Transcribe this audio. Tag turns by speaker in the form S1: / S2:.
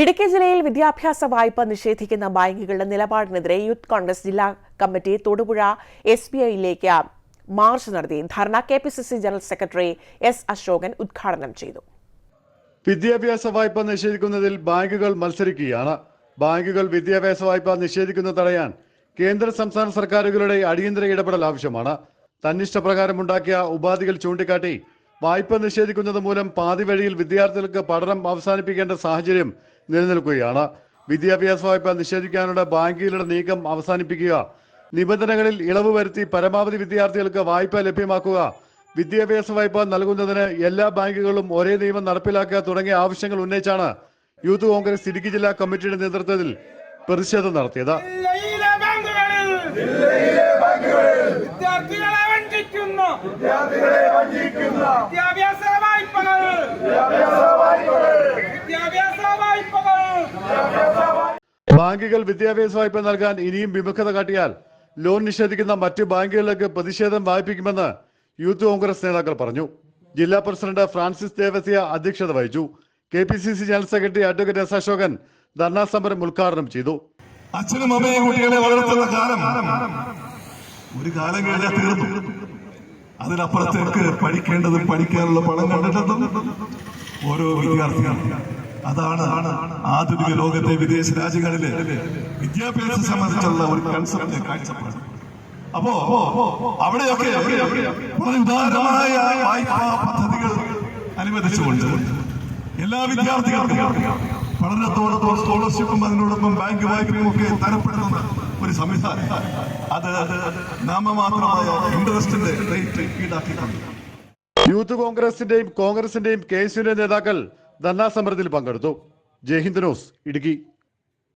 S1: ഇടുക്കി ജില്ലയിൽ വിദ്യാഭ്യാസ വായ്പ നിഷേധിക്കുന്ന ബാങ്കുകളുടെ നിലപാടിനെതിരെ യൂത്ത് കോൺഗ്രസ് ജില്ലാ കമ്മിറ്റി തൊടുപുഴ എസ് ബി ഐയിലേക്ക് മാർച്ച് നടത്തി. Dharna K P C C general secretary S Ashokan ഉദ്ഘാടനം ചെയ്തു.
S2: വിദ്യാഭ്യാസ വായ്പ നിഷേധിക്കുന്നതിൽ ബാങ്കുകൾ മത്സരിക്കുകയാണ്. ബാങ്കുകൾ വിദ്യാഭ്യാസ വായ്പ നിഷേധിക്കുന്നത് തടയാൻ കേന്ദ്ര സംസ്ഥാന സർക്കാരുകളുടെ അടിയന്തര ഇടപെടൽ ആവശ്യമാണ്. തന്നിഷ്ടപ്രകാരം ഉണ്ടാക്കിയ ഉപാധികൾ ചൂണ്ടിക്കാട്ടി വായ്പ നിഷേധിക്കുന്നത് മൂലം പാതിവഴിയിൽ വിദ്യാർത്ഥികൾക്ക് പഠനം അവസാനിപ്പിക്കേണ്ട സാഹചര്യം നിലനിൽക്കുകയാണ്. വിദ്യാഭ്യാസ വായ്പ നിഷേധിക്കാനുള്ള ബാങ്കുകളുടെ നീക്കം അവസാനിപ്പിക്കുക. നിബന്ധനകളിൽ ഇളവ് വരുത്തി പരമാവധി വിദ്യാർത്ഥികൾക്ക് വായ്പ ലഭ്യമാക്കുക. വിദ്യാഭ്യാസ വായ്പ നൽകുന്നതിന് എല്ലാ ബാങ്കുകളും ഒരേ നിയമം നടപ്പിലാക്കുക തുടങ്ങിയ ആവശ്യങ്ങൾ ഉന്നയിച്ചാണ് യൂത്ത് കോൺഗ്രസ് ഇടുക്കി ജില്ലാ കമ്മിറ്റിയുടെ നേതൃത്വത്തിൽ പ്രതിഷേധം നടത്തിയത്.
S3: വിദ്യാർത്ഥികളെ വഞ്ചിക്കുന്നു. വിദ്യാഭ്യാസ വായ്പകൾ വിദ്യാഭ്യാസ വായ്പകൾ
S2: ബാങ്കുകൾ വിദ്യാഭ്യാസ വായ്പ നൽകാൻ ഇനിയും വിമുഖത കാട്ടിയാൽ ലോൺ നിഷേധിക്കുന്ന മറ്റ് ബാങ്കുകളിലേക്ക് പ്രതിഷേധം വായിപ്പിക്കുമെന്ന് യൂത്ത് കോൺഗ്രസ് നേതാക്കൾ പറഞ്ഞു. ജില്ലാ പ്രസിഡന്റ് ഫ്രാൻസിസ് ദേവസ്യ അധ്യക്ഷത വഹിച്ചു. K P C C general secretary advocate S Ashokan dharna സമരം ഉദ്ഘാടനം ചെയ്തു.
S4: അച്ഛനും അമ്മയും കുട്ടികളെ വളർത്തുന്ന കാലം. ഒരു കാലം കഴിഞ്ഞാൽ തീർന്നു. അതിനപ്പുറത്തേക്ക് പഠിക്കേണ്ടതും പഠിക്കാനുള്ള പണം കണ്ടിട്ടും ഓരോ വിദ്യാർത്ഥികളും. അതാണ് ആധുനിക ലോകത്തെ വിദേശ രാജ്യങ്ങളിലെ വിദ്യാഭ്യാസം സംബന്ധിച്ചുള്ള ഒരു കൺസെപ്റ്റ് കാഴ്ചപ്പാട്. അപ്പോ അവിടെയൊക്കെ ഉദാരമായ വായ്പാ പദ്ധതികൾ അനുവദിച്ചുകൊണ്ട് എല്ലാ വിദ്യാർത്ഥികൾക്കും പഠനത്തോടൊപ്പം സ്കോളർഷിപ്പും അതിനോടൊപ്പം ബാങ്ക് വായ്പയും ഒക്കെ തരപ്പെടുന്ന ഒരു സംവിധാനം. അത് നാമമാത്രമായ ഇൻട്രസ്റ്റിന്റെ റേറ്റ് ഈടാക്കിയിട്ടുണ്ട്
S2: യൂത്ത് കോൺഗ്രസിന്റെയും കോൺഗ്രസിന്റെയും കെ നേതാക്കൾ ധർണാ സമരത്തിൽ പങ്കെടുത്തു ജയ്ഹിന്ദ് ന്യൂസ് ഇടുക്കി.